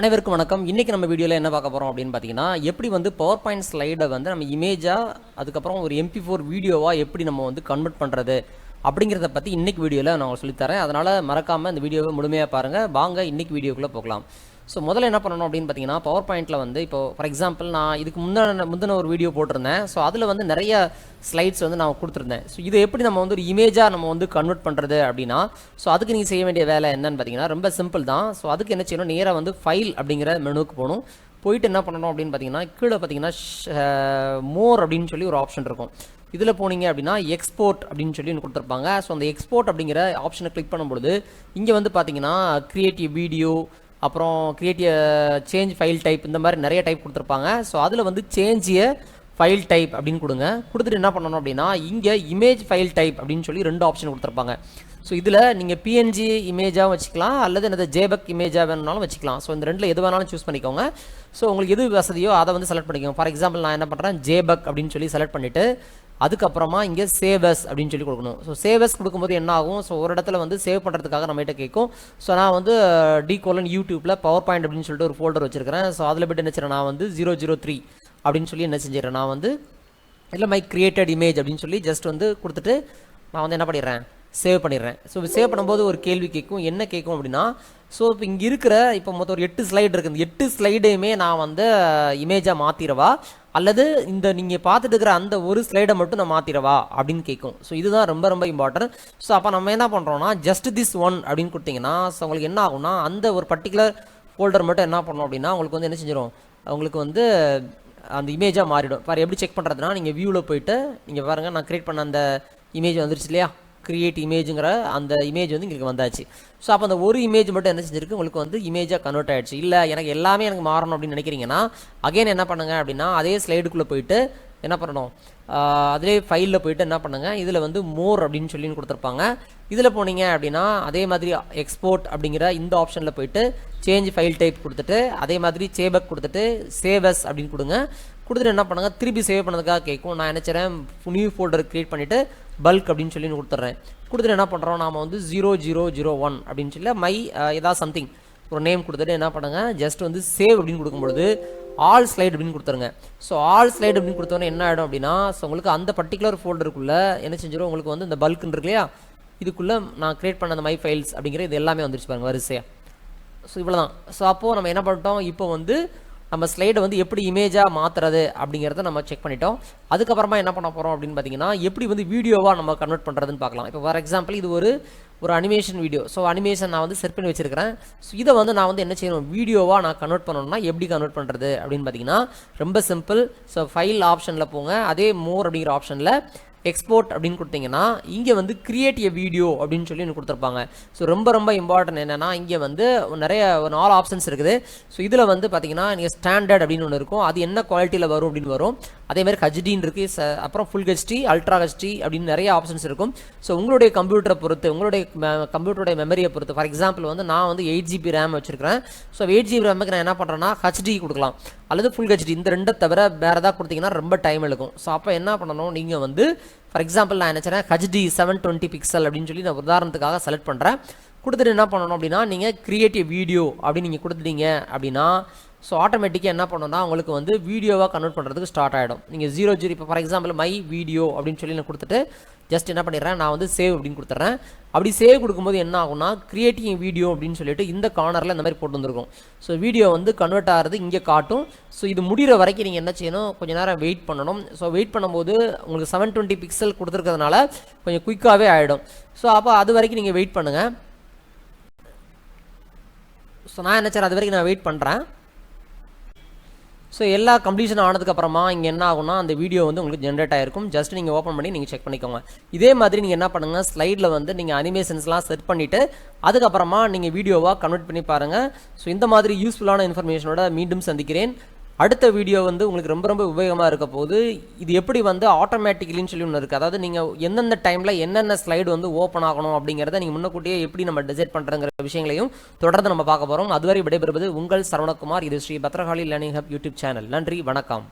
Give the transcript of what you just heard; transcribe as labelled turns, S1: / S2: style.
S1: அனைவருக்கும் வணக்கம். இன்றைக்கி நம்ம வீடியோவில் என்ன பார்க்க போகிறோம் அப்படின்னு பார்த்தீங்கன்னா எப்படி வந்து பவர் பாயிண்ட் ஸ்லைடை வந்து நம்ம இமேஜாக அதுக்கப்புறம் ஒரு எம்பி ஃபோர் வீடியோவாக எப்படி நம்ம வந்து கன்வெர்ட் பண்ணுறது அப்படிங்கிறத பற்றி இன்றைக்கி வீடியோவில் நான் உங்களுக்கு சொல்லித்தரேன் அதனால் மறக்காமல் இந்த வீடியோவை முழுமையாக பாருங்கள் வாங்க இன்றைக்கி வீடியோக்குள்ளே போகலாம். ஸோ முதல்ல என்ன பண்ணணும் அப்படின்னு பார்த்தீங்கன்னா பவர் பாயிண்ட்டில் வந்து இப்போ ஃபார் எக்ஸாம்பிள் நான் இதுக்கு முந்தின முந்தின ஒரு வீடியோ போட்டிருந்தேன். ஸோ அதில் வந்து நிறைய ஸ்லைட்ஸ் வந்து நான் கொடுத்துருந்தேன். ஸோ இதை எப்படி நம்ம வந்து ஒரு இமேஜாக நம்ம வந்து கன்வெர்ட் பண்ணுறது அப்படின்னா ஸோ அதுக்கு நீங்கள் செய்ய வேண்டிய வேலை என்னன்னு பார்த்தீங்கன்னா ரொம்ப சிம்பிள் தான். ஸோ அதுக்கு என்ன செய்யணும்? நேராக வந்து ஃபைல் அப்படிங்கிற மெனுவுக்கு போகணும். போயிட்டு என்ன பண்ணணும் அப்படின்னு பார்த்தீங்கன்னா கீழே பார்த்தீங்கன்னா மோர் அப்படின்னு சொல்லி ஒரு ஆப்ஷன் இருக்கும். இதில் போனீங்க அப்படின்னா எக்ஸ்போர்ட் அப்படின்னு சொல்லி ஒன்று கொடுத்துருப்பாங்க. ஸோ அந்த எக்ஸ்போர்ட் அப்படிங்கிற ஆப்ஷனை கிளிக் பண்ணும்பொழுது இங்கே வந்து பார்த்தீங்கன்னா க்ரியேட்டிவ் வீடியோ அப்புறம் கிரியேட்டிவ் சேஞ்ச் ஃபைல் டைப் இந்த மாதிரி நிறைய டைப் கொடுத்துருப்பாங்க. ஸோ அதில் வந்து சேஞ்ச் ஃபைல் டைப் அப்படின்னு கொடுங்க. கொடுத்துட்டு என்ன பண்ணணும் அப்படின்னா இங்கே இமேஜ் ஃபைல் டைப் அப்படின்னு சொல்லி ரெண்டு ஆப்ஷன் கொடுத்துருப்பாங்க. ஸோ இதில் நீங்கள் பிஎன்ஜி இமேஜாக வச்சுக்கலாம் அல்லது என்னது ஜேபக் இமேஜாக வேணும்னாலும் வச்சுக்கலாம். ஸோ இந்த ரெண்டில் எது வேணாலும் சூஸ் பண்ணிக்கோங்க. ஸோ உங்களுக்கு எது வசதியோ அதை வந்து செலக்ட் பண்ணிக்கோங்க. ஃபார் எக்ஸாம்பிள் நான் என்ன பண்ணுறேன் ஜேபக் அப்படின்னு சொல்லி செலக்ட் பண்ணிவிட்டு அதுக்கப்புறமா இங்கே சேவஸ் அப்படின்னு சொல்லி கொடுக்கணும். ஸோ சேவஸ் கொடுக்கும்போது என்ன ஆகும்? ஸோ ஒரு இடத்துல வந்து சேவ் பண்ணுறதுக்காக நம்மகிட்ட கேட்கும். ஸோ நான் வந்து டி கோலன் யூடியூப்பில் பவர் பாயிண்ட் அப்படின்னு சொல்லிட்டு ஒரு ஃபோல்டர் வச்சிருக்கிறேன். ஸோ அதில் போய்ட்டு என்ன நான் வந்து ஜீரோ ஜீரோ த்ரீ அப்படின்னு சொல்லி என்ன செஞ்சிடறேன்? நான் வந்து இல்லை மை கிரியேட்டட் இமேஜ் அப்படின்னு சொல்லி ஜஸ்ட் வந்து கொடுத்துட்டு நான் வந்து என்ன பண்ணிடுறேன்? சேவ் பண்ணிடுறேன். ஸோ சேவ் பண்ணும்போது ஒரு கேள்வி கேட்கும். என்ன கேட்கும் அப்படின்னா ஸோ இப்போ இங்கே இருக்கிற இப்போ மொத்தம் ஒரு எட்டு ஸ்லைடு இருக்குது. எட்டு ஸ்லைடையுமே நான் வந்து uh, இமேஜாக மாற்றிடவா அல்லது இந்த நீங்கள் பார்த்துட்டு இருக்கிற அந்த ஒரு ஸ்லைடை மட்டும் நான் மாற்றிடவா அப்படின்னு கேட்கும் ஸோ இதுதான் ரொம்ப ரொம்ப இம்பார்ட்டன்ட் ஸோ அப்போ நம்ம என்ன பண்ணுறோம்னா ஜஸ்ட் திஸ் ஒன் அப்படின்னு கொடுத்தீங்கன்னா ஸோ உங்களுக்கு என்ன ஆகும்னா அந்த ஒரு பர்டிகுலர் ஃபோல்டர் மட்டும் என்ன பண்ணணும் அப்படின்னா உங்களுக்கு வந்து என்ன செஞ்சிடும் உங்களுக்கு வந்து அந்த இமேஜாக மாறிடும். பாரு எப்படி செக் பண்ணுறதுனா நீங்கள் வியூவில் போயிட்டு நீங்கள் பாருங்கள் நான் க்ரியேட் பண்ண அந்த இமேஜ் வந்துருச்சு இல்லையா? கிரியேட் இமேஜுங்கிற அந்த இமேஜ் வந்து இங்கே வந்தாச்சு. ஸோ அப்போ அந்த ஒரு இமேஜ் மட்டும் என்ன செஞ்சிருக்கு? உங்களுக்கு வந்து இமேஜாக கன்வெர்ட் ஆகிடுச்சு இல்லை எனக்கு எல்லாமே எனக்கு மாறணும் அப்படின்னு நினைக்கிறீங்கன்னா அகைன் என்ன பண்ணுங்க அப்படின்னா அதே ஸ்லைடுக்குள்ளே போயிட்டு என்ன பண்ணணும்? அதிலே ஃபைலில் போயிட்டு என்ன பண்ணுங்கள் இதில் வந்து மோர் அப்படின்னு சொல்லி கொடுத்துருப்பாங்க. இதில் போனீங்க அப்படின்னா அதே மாதிரி எக்ஸ்போர்ட் அப்படிங்கிற இந்த ஆப்ஷனில் போயிட்டு சேஞ்ச் ஃபைல் டைப் கொடுத்துட்டு அதே மாதிரி சேபக் கொடுத்துட்டு சேவஸ் அப்படின்னு கொடுங்க. கொடுத்துட்டு என்ன பண்ணுங்க? திருப்பி சேவ் பண்ணதுக்காக கேட்கும் நான் நினச்சிறேன் நியூ ஃபோல்டர் க்ரியேட் பண்ணிவிட்டு பல்க் அப்படின்னு சொல்லி கொடுத்துட்றேன். கொடுத்துட்டு என்ன பண்ணுறோம் நாம வந்து ஜீரோ ஜீரோ ஜீரோ ஒன் அப்படின்னு சொல்லி மை ஏதாவது சம்திங் ஒரு நேம் கொடுத்துட்டு என்ன பண்ணுங்க? ஜஸ்ட் வந்து சேவ் அப்படின்னு கொடுக்கும்பொழுது ஆல் ஸ்லைடு அப்படின்னு கொடுத்துருங்க. ஸோ ஆல் ஸ்லைடு அப்படின்னு கொடுத்தோன்னே என்ன ஆகிடும் அப்படின்னா ஸோ உங்களுக்கு அந்த பர்டிகுலர் ஃபோல்டருக்குள்ளே என்ன செஞ்சிடும் உங்களுக்கு வந்து இந்த பல்க்னு இருக்கு இல்லையா? இதுக்குள்ளே நான் க்ரியேட் பண்ண அந்த மை ஃபைல்ஸ் அப்படிங்கிற இது எல்லாமே வந்துருச்சு பாருங்க வரிசையாக ஸோ இவ்வளோ தான் ஸோ அப்போது நம்ம என்ன பண்ணிட்டோம்? இப்போ வந்து நம்ம ஸ்லைடை வந்து எப்படி இமேஜாக மாற்றுறது அப்படிங்கிறத நம்ம செக் பண்ணிட்டோம். அதுக்கப்புறமா என்ன பண்ண போகிறோம் அப்படின்னு பார்த்தீங்கன்னா எப்படி வந்து வீடியோவாக நம்ம கன்வெர்ட் பண்ணுறதுன்னு பார்க்கலாம் இப்போ ஃபார் எக்ஸாம்பிள் இது ஒரு ஒரு அனிமேஷன் வீடியோ ஸோ அனிமேஷன் நான் வந்து செட் பண்ணி வச்சிருக்கிறேன். ஸோ இதை வந்து நான் வந்து என்ன செய்யணும்? வீடியோவாக நான் கன்வெர்ட் பண்ணணும்னா எப்படி கன்வெர்ட் பண்ணுறது அப்படின்னு பார்த்தீங்கன்னா ரொம்ப சிம்பிள் ஸோ ஃபைல் ஆப்ஷனில் போங்க. அதே மோர் அப்படிங்கிற ஆப்ஷனில் எக்ஸ்போர்ட் அப்படின்னு கொடுத்தீங்கன்னா இங்கே வந்து கிரியேட் எ வீடியோ அப்படின்னு சொல்லி எனக்கு கொடுத்துருப்பாங்க. ஸோ ரொம்ப ரொம்ப இம்பார்ட்டன்ட் என்னென்னா இங்கே வந்து நிறைய நாலு ஆப்ஷன்ஸ் இருக்குது. ஸோ இதில் வந்து பார்த்தீங்கன்னா நீங்கள் ஸ்டாண்டர்ட் அப்படின்னு ஒன்று இருக்கும். அது என்ன குவாலிட்டியில் வரும் அப்படின்னு வரும். அதே மாதிரி ஹச்டின்னு இருக்குது அப்புறம் ஃபுல் ஹெச்டி அல்ட்ரா ஹெச்டி அப்படின்னு நிறைய ஆப்ஷன்ஸ் இருக்கும். ஸோ உங்களுடைய கம்ப்யூட்டரை பொறுத்து உங்களுடைய கம்ப்யூட்டருடைய மெமரியை பொறுத்து ஃபார் எக்ஸாம்பிள் வந்து நான் வந்து எயிட் ஜிபி ரேம் வச்சுருக்கிறேன். ஸோ எயிட் ஜிபி ரேமுக்கு நான் என்ன பண்ணுறேன்னா ஹச்டி கொடுக்கலாம். அல்லது ஃபுல் ஹெச்டி இந்த ரெண்டை தவிர வேறு எதாவது கொடுத்தீங்கன்னா ரொம்ப டைம் எடுக்கும். ஸோ அப்போ என்ன பண்ணணும்? நீங்கள் வந்து ஃபார் எக்ஸாம்பிள் நான் நினச்சேன் ஹெச்டி செவன் டுவெண்ட்டி பிக்சல் அப்படின்னு சொல்லி நான் உதாரணத்துக்காக செலக்ட் பண்ணுறேன் கொடுத்துட்டு என்ன பண்ணணும் அப்படின்னா நீங்கள் கிரியேட்டிவ் வீடியோ அப்படின்னு நீங்கள் கொடுத்துட்டீங்க அப்படின்னா ஸோ ஆட்டோமேட்டிக்காக என்ன பண்ணணும்னா உங்களுக்கு வந்து வீடியோவாக கன்வெர்ட் பண்ணுறதுக்கு ஸ்டார்ட் ஆகிடும் நீங்கள் ஜீரோ ஜீரோ இப்போ ஃபார் எக்ஸாம்பிள் மை வீடியோ அப்படின்னு சொல்லி நான் கொடுத்துட்டு ஜஸ்ட் என்ன பண்ணிடுறேன் நான் வந்து சேவ் அப்படின்னு கொடுத்துட்றேன். அப்படி சேவ் கொடுக்கும்போது என்ன ஆகும்னா கிரியேட்டிங் வீடியோ அப்படின்னு சொல்லிட்டு இந்த கார்னரில் இந்த மாதிரி போட்டு வந்திருக்கும். ஸோ வீடியோ வந்து கன்வெர்ட் ஆகிறது இங்கே காட்டும். ஸோ இது முடிகிற வரைக்கும் நீங்கள் என்ன செய்யணும் கொஞ்சம் நேரம் வெயிட் பண்ணணும். ஸோ வெயிட் பண்ணும்போது உங்களுக்கு செவன் டுவெண்ட்டி பிக்சல் கொடுத்துருக்கிறதுனால கொஞ்சம் குயிக்காகவே ஆகிடும் ஸோ அப்போ அது வரைக்கும் நீங்கள் வெயிட் பண்ணுங்கள் ஸோ நான் என்ன செய்கிறேன் அது வரைக்கும் நான் வெயிட் பண்ணுறேன் ஸோ எல்லா கம்ப்ளீஷன் ஆனதுக்கப்புறமா இங்கே என்ன ஆகும்னா அந்த வீடியோ வந்து உங்களுக்கு ஜென்ரேட் ஆகிருக்கும் ஜஸ்ட் நீங்கள் ஓப்பன் பண்ணி நீங்கள் செக் பண்ணிக்கோங்க. இதே மாதிரி நீங்கள் என்ன பண்ணுங்கள் ஸ்லைடில் வந்து நீங்கள் அனிமேஷன்ஸ்லாம் செட் பண்ணிவிட்டு அதுக்கப்புறமா நீங்கள் வீடியோவாக கன்வெர்ட் பண்ணி பாருங்கள் ஸோ இந்த மாதிரி யூஸ்ஃபுல்லான இன்ஃபர்மேஷனோட மீண்டும் சந்திக்கிறேன். அடுத்த வீடியோ வந்து உங்களுக்கு ரொம்ப ரொம்ப உபயோகமாக இருக்க போது இது எப்படி வந்து ஆட்டோமேட்டிக்கலின்னு சொல்லி ஒன்று இருக்குது அதாவது நீங்கள் எந்தெந்த டைமில் என்னென்ன ஸ்லைடு வந்து ஓப்பன் ஆகணும் அப்படிங்கிறத நீங்கள் முன்னக்கூட்டியே எப்படி நம்ம டிசைட் பண்ணுறங்கிற விஷயங்களையும் தொடர்ந்து நம்ம பார்க்க போகிறோம் அதுவரை விடைபெறுவது உங்கள் சரவணகுமார். இது Sri Bhadrakali learning hub YouTube channel நன்றி வணக்கம்.